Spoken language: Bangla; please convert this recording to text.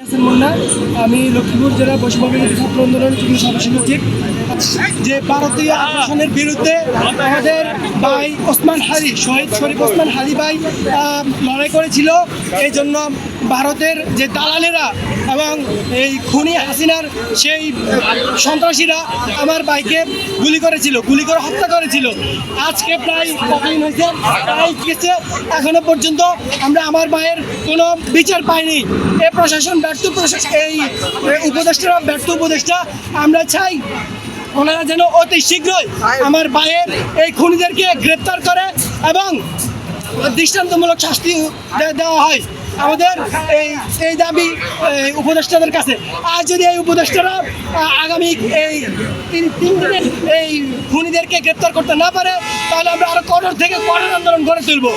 মুন্না আমি লক্ষ্মীপুর জেলা পশ্চিমবঙ্গের ছাত্র আন্দোলনের যুগ্ম সচিব যে ভারতীয় আগ্রাসনের বিরুদ্ধে আমাদের ভাই ওসমান হারি, শহীদ শরীফ ওসমান হারি ভাই লড়াই করেছিল, এই জন্য ভারতের যে দালালেরা এবং এই খুনি হাসিনার সেই সন্ত্রাসীরা আমার ভাইকে গুলি করেছিল, গুলি করে হত্যা করেছিল। আজকে প্রায় কতদিন হয়েছে, প্রায় গেছে এখনও পর্যন্ত আমরা আমার মায়ের কোনো বিচার পাইনি। এ প্রশাসন ব্যর্থ প্রশাসন এই উপদেষ্টারা ব্যর্থ উপদেষ্টা, আমরা চাই ওনারা যেন অতি শীঘ্রই আমার ভাইয়ের এই খুনিদেরকে গ্রেপ্তার করে এবং দৃষ্টান্তমূলক শাস্তি দেওয়া হয়। আমাদের এই এই দাবি উপদেষ্টাদের কাছে। আর যদি এই উপদেষ্টারা আগামী এই তিন তিন দিনে এই খুনিদেরকে গ্রেপ্তার করতে না পারে, তাহলে আমরা আরও কঠোর থেকে কঠোর আন্দোলন গড়ে তুলবো।